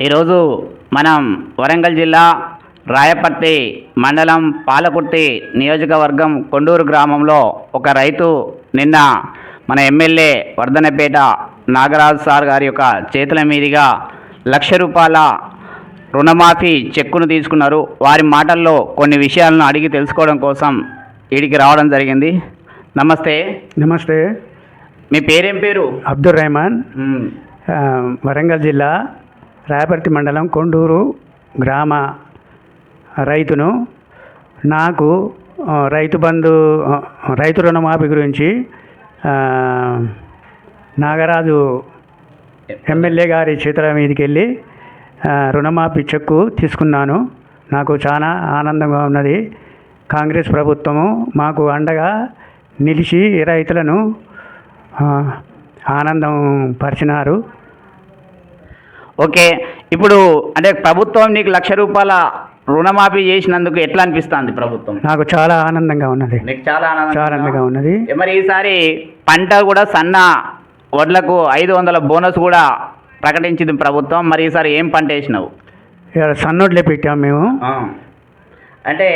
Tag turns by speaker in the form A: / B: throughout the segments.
A: ఈరోజు మనం వరంగల్ జిల్లా రాయపర్తి మండలం పాలకుర్తి నియోజకవర్గం కొండూరు గ్రామంలో ఒక రైతు నిన్న మన ఎమ్మెల్యే వర్ధనపేట నాగరాజు సార్ గారి యొక్క చేతుల మీదుగా లక్ష రూపాయల రుణమాఫీ చెక్కును తీసుకున్నారు. వారి మాటల్లో కొన్ని విషయాలను అడిగి తెలుసుకోవడం కోసం వీడికి రావడం జరిగింది. నమస్తే.
B: నమస్తే.
A: మీ పేరేం పేరు?
B: అబ్దుల్ రెహమాన్ వరంగల్ జిల్లా రాయపర్తి మండలం కొండూరు గ్రామ రైతును నాకు రైతు బంధు రైతు రుణమాఫీ గురించి నాగరాజు ఎమ్మెల్యే గారి చేతుల మీదకి వెళ్ళి రుణమాఫీ చెక్కు తీసుకున్నాను. నాకు చాలా ఆనందంగా ఉన్నది. కాంగ్రెస్ ప్రభుత్వము మాకు అండగా నిలిచి రైతులను ఆనందం పరిచినారు.
A: ఓకే ఇప్పుడు అంటే ప్రభుత్వం నీకు లక్ష రూపాయల రుణమాఫీ చేసినందుకు ఎట్లా అనిపిస్తుంది ప్రభుత్వం?
B: నాకు చాలా ఆనందంగా ఉన్నది.
A: నీకు చాలా ఆనందంగా
B: చాలా ఆనందంగా ఉన్నది.
A: మరి ఈసారి పంట కూడా సన్న వడ్లకు ఐదు వందల బోనస్ కూడా ప్రకటించింది ప్రభుత్వం. మరి ఈసారి ఏం పంట వేసినావు?
B: ఇక్కడ సన్నోడ్లే పెట్టాము మేము.
A: అంటే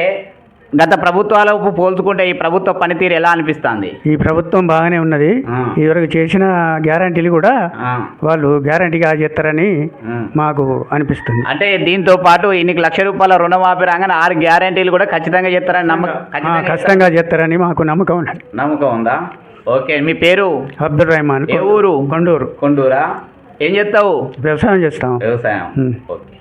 A: గత ప్రభుత్వాలకు పోల్చుకుంటే ఈ ప్రభుత్వ పనితీరు ఎలా అనిపిస్తుంది?
B: ఈ ప్రభుత్వం బాగానే ఉన్నది. ఇదివరకు చేసిన గ్యారంటీలు కూడా వాళ్ళు గ్యారంటీగా చేస్తారని మాకు అనిపిస్తుంది.
A: అంటే దీంతో పాటు నీకు లక్ష రూపాయల రుణమాఫీ రాగానే ఆరు గ్యారెంటీలు కూడా ఖచ్చితంగా చేస్తారని నమ్మకం ఖచ్చితంగా
B: చేస్తారని మాకు నమ్మకం ఉన్నది.
A: నమ్మకం ఉందా? ఓకే మీ పేరు?
B: అబ్దుల్ రెహమాన్
A: ఏ ఊరు?
B: కొండూరు.
A: కొండూరా? ఏం చేస్తావు?
B: వ్యవసాయం చేస్తాం.
A: వ్యవసాయం. ఓకే.